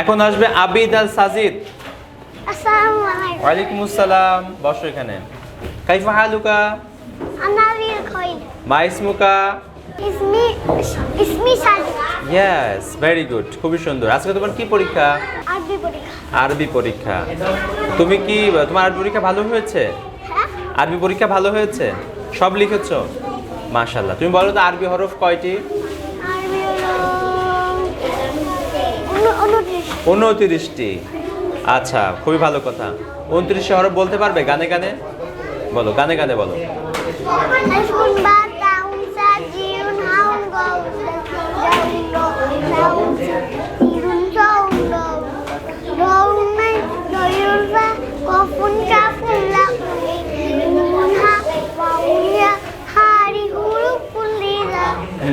এখন আসবে আবিদ আল সাজিদ। ওয়ালাইকুম আসসালাম বসো এখানে। কাইফা হালুকা। খুবই সুন্দর। আজকে তোমার কি পরীক্ষা? আরবি পরীক্ষা। তুমি কি তোমার আরবি পরীক্ষা ভালো হয়েছে? আরবি পরীক্ষা ভালো হয়েছে? সব লিখেছো? মাশাল্লাহ তুমি বলো তো আরবি হরফ কয়টি? উনতিরিশটি। আচ্ছা খুবই ভালো কথা। উনত্রিশটি হরফ বলতে পারবে? গানে গানে? বলো, গানে গানে বলো।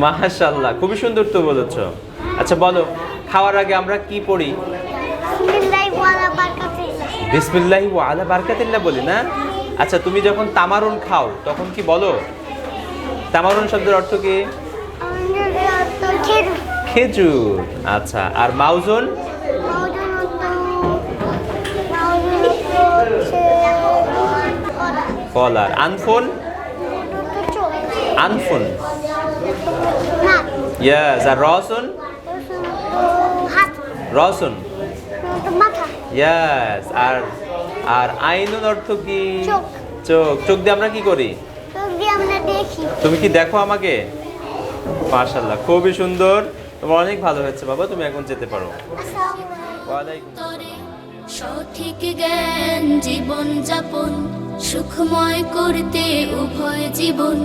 মাশাল্লাহ খুবই সুন্দর তো বলেছ। আচ্ছা বলো। খাওয়ার আগে আমরা কি পড়ি? বিসমিল্লাহি ওয়া আলা বারকাতিল্লাহ বলি না? আচ্ছা তুমি যখন তামারুন খাও তখন কি বলো? তামারুন শব্দের অর্থ কি? খেজুর। আচ্ছা আর মাউজুন কলার। আনফুন? আনফুন। ইয়াস আর রসুন? রসুন ইয়াস আর আর আইনুন অর্থ কি? চোখ। চোখ। দিয়ে আমরা কি করি? তুমি কি দেখো আমাকে? মাশাল্লাহ খুবই সুন্দর। তোমার অনেক ভালো হয়েছে বাবা তুমি এখন যেতে পারো। সঠিক জ্ঞান জীবন যাপন সুখময় করতে উভয় জীবন।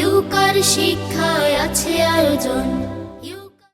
ইউকার শিক্ষায় আছে আয়োজন।